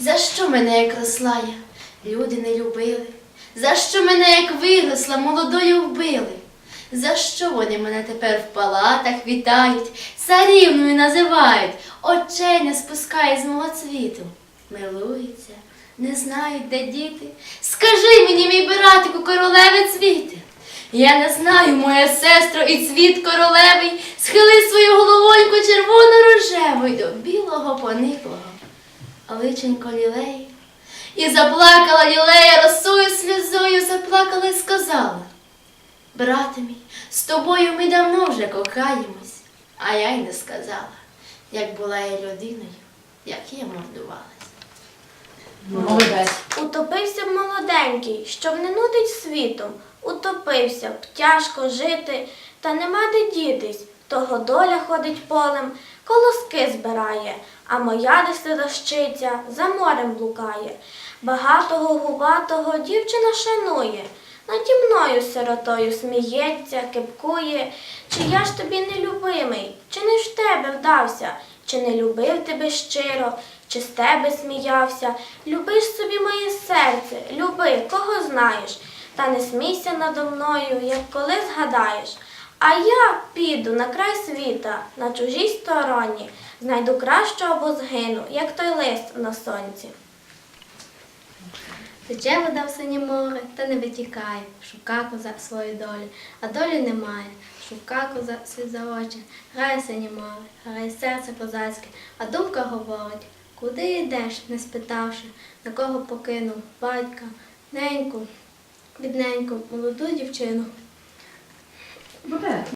За що мене, як росла я, люди не любили? За що мене, як виросла, молодою вбили? За що вони мене тепер в палатах вітають, царівною називають, очей не спускають з мого цвіту? Милуються, не знають, де діти. Скажи мені, мій братику, королеви цвіти. Я не знаю, моя сестро, і цвіт королевий, схили свою головоньку червоно-рожеву й до білого пониклого личенько лілеї. І заплакала лілея росою сльозою, заплакала і сказала. Брате мій, з тобою ми давно вже кохаємось, а я й не сказала, як була я людиною, як я мордувалась. Молодець. Утопився б молоденький, щоб не нудить світом. Утопився б, тяжко жити, та нема де дітись. Того доля ходить полем, колоски збирає, а моя десидощиця за морем блукає. Багатого губатого дівчина шанує, наді мною сиротою сміється, кипкує. Чи я ж тобі не любимий, чи не в тебе вдався, чи не любив тебе щиро, чи з тебе сміявся? Любиш собі моє серце, люби, кого знаєш, та не смійся надо мною, як коли згадаєш. А я піду на край світа, на чужій стороні, знайду кращу або згину, як той лист на сонці. Тече вода в синє море, та не витікає, шука коза свою долю, а долі немає. Шука коза слід за очі, грає синє море, грає серце козацьке, а думка говорить, куди йдеш, не спитавши, на кого покинув батька, неньку, бідненьку, молоду дівчину. 不对。